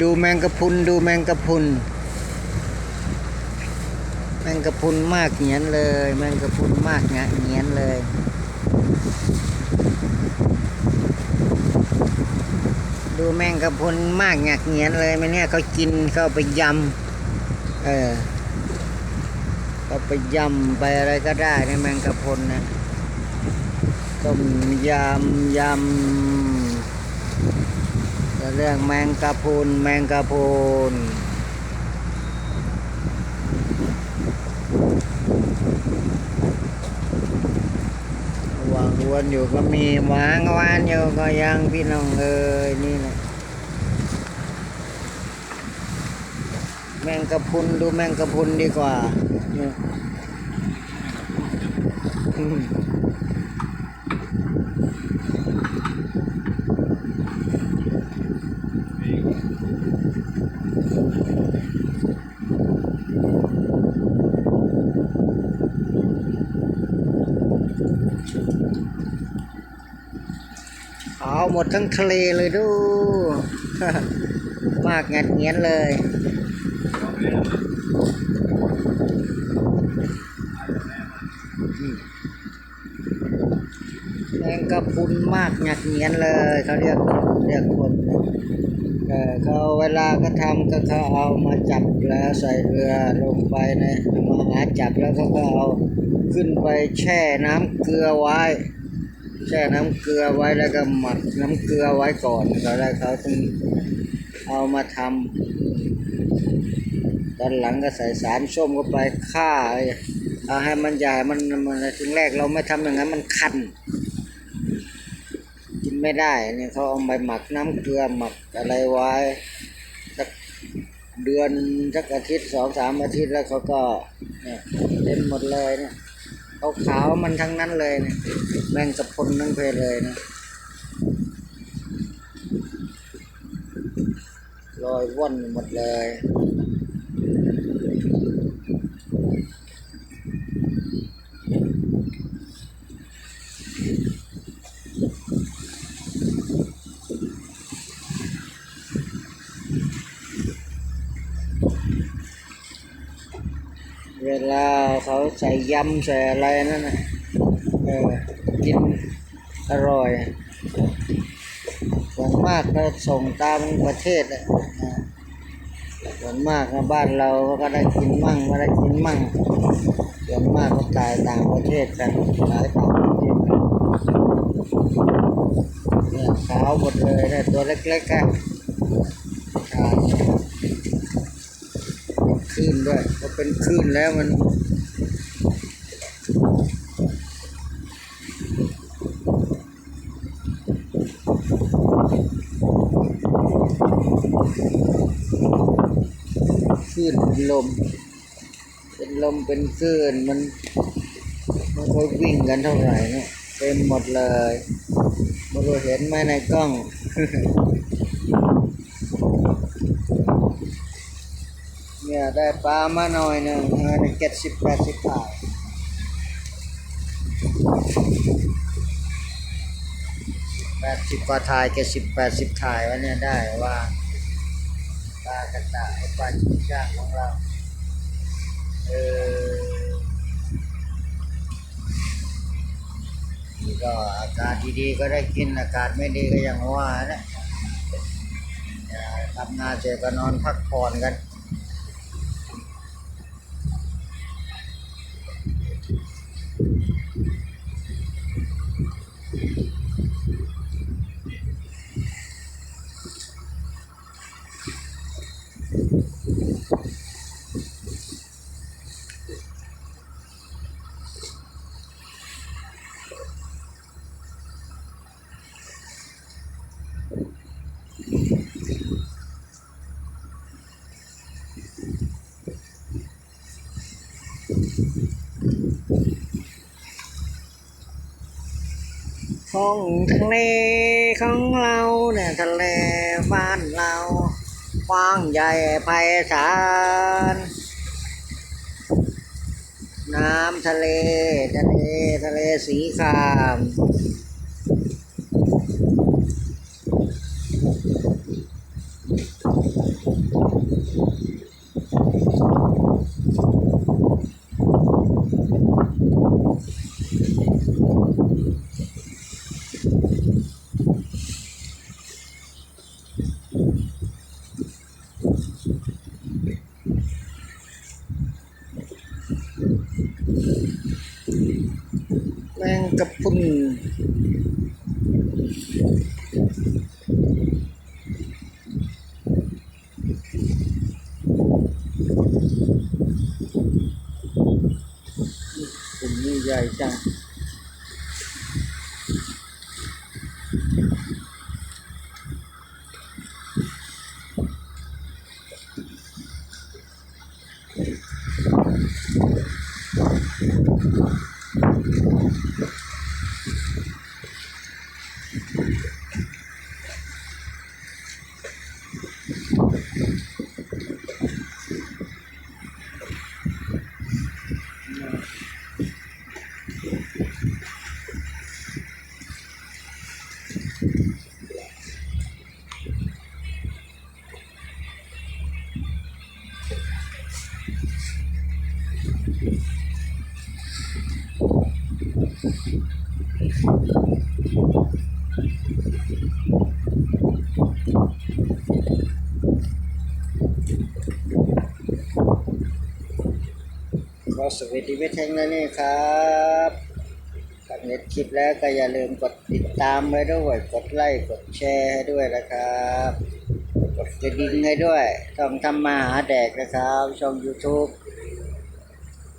ดูแมงกะพุนดูแมงกะพุนแมงกะพุนมากเหียนเลย แมงกะพุนมากเหียนเลยดูแมงกะพุนมากหยักเหียนเลยมันเนี่ยเขากินเขาไปยำเออเขาไปยำไปอะไรก็ได้ในแมงกะพุนนะต้มยำยำ เรื่องแมงกะพรุนแมงกะพรุนวางวนอยู่ก็มีหวางวานอยู่ก็ยังพี่น้องเอ้ยนี่แหละแมงกะพรุนดูแมงกะพรุนดีกว่าเนี่ยอืม เอา หมดทั้งทะเลเลยดู มากงัดเงียนเลย แมงกะพุนมากงัดเงียนเลยเขาเรียกเรียกคนเออเขาเวลาก็ทำก็เขาเอามาจับแล้วใส่เรือลงไปในมาหาจับแล้วก็ก็เอาขึ้นไปแช่น้ำเกลือไว้ แช่น้ำเกลือไว้แล้วก็หมักน้ำเกลือไว้ก่อนแล้วแล้วเขาถึงเอามาทำตอนหลังก็ใส่สารส้มเข้าไปฆ่าเอาให้มันใหญ่มันมันถึงแรกเราไม่ทำอย่างนั้นมันคันกินไม่ได้เนี่ยเขาเอาไปหมักน้ำเกลือหมักอะไรไว้สักเดือนสักอาทิตย์สองสามอาทิตย์แล้วเขาก็เนี่ยเต็มหมดเลยเนี่ย ขาขาวมันทั้งนั้นเลยนะแมงสะพรุนทั้งเพลเลยนะลอยว่อนหมดเลย เวลาเขาใส่ยำใส่อะไรนั่นนะเออกินอร่อยส่วนมากก็ส่งตามประเทศอะอ่าส่วนมากบ้านเราก็ได้กินมั่งไม่ได้กินมั่งส่วนมากก็ตายต่างประเทศกันขายต่างประเทศกันเนี่ยขาวหมดเลยเนี่ยตัวเล็กๆอะขาว ลื่นด้วยพอเป็นคลื่นแล้วมัน คลื่นเป็นลม เป็นลมเป็นคลื่นมันมันก็วิ่งกันเท่าไหร่เนี่ยเต็มหมดเลยไม่รู้เห็นไหมในกล้อง เนี่ยได้ปลามาหน่อยหนึ่งในเจ็ดสิบแปดสิบถ่ายแปดสิบกว่าถ่ายเจ็ดสิบแปดสิบถ่ายวันนี้ได้ว่าปลากระต่ายปลาชิ้นช่างของเราเออนี่ก็อากาศดีๆก็ได้กินอากาศไม่ดีก็ย่างว่านะเนี่ยทำงานเสร็จก็นอนพักผ่อนกัน ท้องทะเลของเราเนี่ยทะเลบ้านเรา กว้างใหญ่ไพศาล น้ำทะเล ทะเล ทะเลสี แมงกระพุนผมนี่ใหญ่จัง Yeah. ก็สวัสดีเวทเทงนะนี่ครับถ้าเน็ตคลิปแล้วก็อย่าลืมกดติดตามไว้ด้วย กดไลค์กดแชร์ให้ด้วยนะครับ กดกระดิ่งให้ด้วยต้องทำมาหาแดกนะครับ ช่อง YouTube